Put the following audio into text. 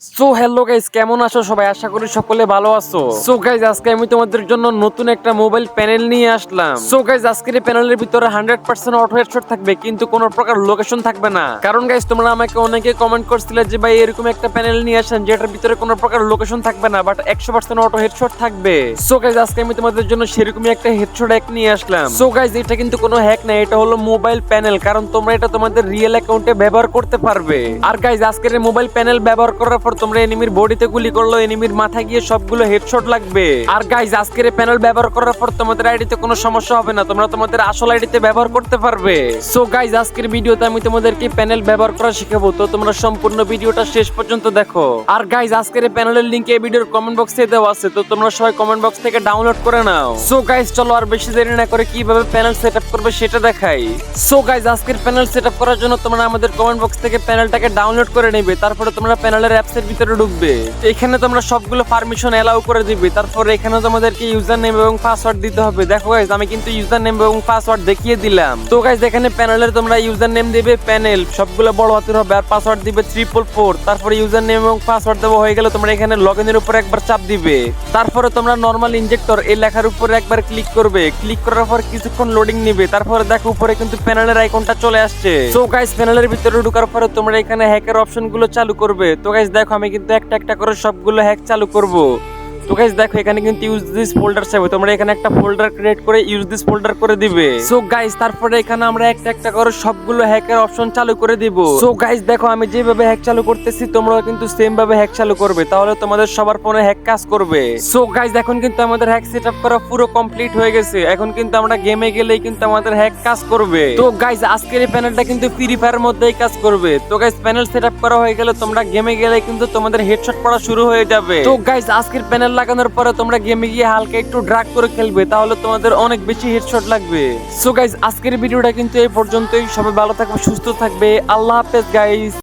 So hello guys, কেমন আছো সবাই? আশা করি সকলে ভালো আছো। সো গাইস, আজকে আমি তোমাদের জন্য নতুন একটা মোবাইল প্যানেল নিয়ে আসলাম। সো গাইস, আজকের এই প্যানেলের ভিতরে হান্ড্রেড পার্সেন্ট অটো হেডশট থাকবে, কিন্তু কোনো প্রকার লোকেশন থাকবে না। কারণ গাইস, তোমরা আমাকে অনেকে কমেন্ট করছিলে যে, ভাই, এরকম একটা প্যানেল নিয়ে আসেন যেটার ভিতরে কোনো প্রকার লোকেশন থাকবে না বাট একশো পার্সেন্ট অটো হেডশট থাকবে। সো গাইস, আজকে আমি তোমাদের জন্য সেরকমই একটা হেডশট হ্যাক নিয়ে আসলাম। সো গাইস, এটা কিন্তু কোনো হ্যাক না, এটা হলো মোবাইল প্যানেল, কারণ তোমরা এটা তোমাদের রিয়েল অ্যাকাউন্টে ব্যবহার করতে পারবে। আর গাইস, আজকের মোবাইল প্যানেল ব্যবহার করার পর তোমরা এনিমির বডিতে গুলি করল এনিমির মাথায় গিয়ে সবগুলো হেডশট লাগবে। আর গাইস আজকের প্যানেল ব্যবহার করার পর তোমাদের আইডিতে কোনো সমস্যা হবে না, তোমরা তোমাদের আসল আইডিতে ব্যবহার করতে পারবে। সো গাইস আজকের ভিডিওতে আমি তোমাদেরকে প্যানেল ব্যবহার করা শিখাবো, তো তোমরা সম্পূর্ণ ভিডিওটা শেষ পর্যন্ত দেখো। আর গাইস আজকের প্যানেলের লিংক এই ভিডিওর কমেন্ট বক্সে দেওয়া আছে, তো তোমরা সবাই কমেন্ট বক্স থেকে ডাউনলোড করে নাও। সো গাইজ চলো আর বেশি দেরি না করে কীভাবে প্যানেল সেটআপ করবে সেটা দেখাই। সো গাইস আজকের প্যানেল সেটআপ করার জন্য তোমরা আমাদের কমেন্ট বক্স থেকে প্যানেলটাকে ডাউনলোড করে নেবে, তারপরে তোমরা প্যানেলের অ্যাপসের ভিতরে ঢুকবে। এখানে তোমরা সবগুলো পারমিশন এলাও করে দিবে। তারপরে এখানে তোমাদেরকে ইউজার নেম এবং পাসওয়ার্ড দিতে হবে। দেখো গাইস আমি কিন্তু ইউজার নেম এবং পাসওয়ার্ড দেখিয়ে দিলাম। তো গাইস এখানে প্যানেলের তোমরা ইউজার নেম দিবে প্যানেল সবগুলো বড় হাতের হবে, আর পাসওয়ার্ড দিবে ট্রিপল ফোর তারপরে ইউজার নেম এবং পাসওয়ার্ড দেওয়া হয়ে গেলে তোমরা এখানে লগ ইনের উপর একবার চাপ দিবে। তারপরে তোমরা নর্মাল ইনজেক্টর এই লেখার উপরে একবার ক্লিক করবে। ক্লিক করার পর কিছুক্ষণ লোডিং নিবে। তারপরে দেখো উপরে কিন্তু প্যানেলের আইকনটা চলে আসছে। তো গাইস প্যানেলের ভিতরে ঢোকার পরে তোমরা এখানে হ্যাকের অপশনগুলো চালু করবে। তো গাইস দেখো আমি কিন্তু একটা একটা করে সবগুলো হ্যাক চালু করব। তো গাইস দেখো, এখানে কিন্তু ইউজ দিস ফোল্ডার চাইবে। তোমরা এখানে একটা ফোল্ডার ক্রিয়েট করে ইউজ দিস ফোল্ডার করে দিবে। সো গাইস তারপরে এখানে আমরা একটা একটা করে সবগুলো হ্যাকের অপশন চালু করে দিব। সো গাইস দেখো, আমি যেভাবে হ্যাক চালু করতেছি, তোমরাও কিন্তু সেম ভাবে হ্যাক চালু করবে। তাহলে তোমাদের সবার ফোনে হ্যাক কাজ করবে। সো গাইস এখন কিন্তু আমাদের হ্যাক সেটআপ করা পুরো কমপ্লিট হয়ে গেছে। এখন কিন্তু আমরা গেমে গেলেই কিন্তু আমাদের হ্যাক কাজ করবে। তো গাইস আজকের এই প্যানেলটা কিন্তু ফ্রি ফায়ার মধ্যেই কাজ করবে। তো গাইস প্যানেল সেটআপ করা হয়ে গেলে তোমরা গেমে গেলে কিন্তু তোমাদের হেডশট পড়া শুরু হয়ে যাবে। তো গাইস আজকের প্যানেল লাগানোর পরে তোমরা গেমে গিয়ে হালকা একটু ড্রাগ করে খেলবে, তাহলে তোমাদের অনেক বেশি হেডশট লাগবে। সো গাইজ আজকের ভিডিওটা কিন্তু এই পর্যন্তই। সবাই ভালো থাকবে, সুস্থ থাকবে। আল্লাহ হাফেজ গাইস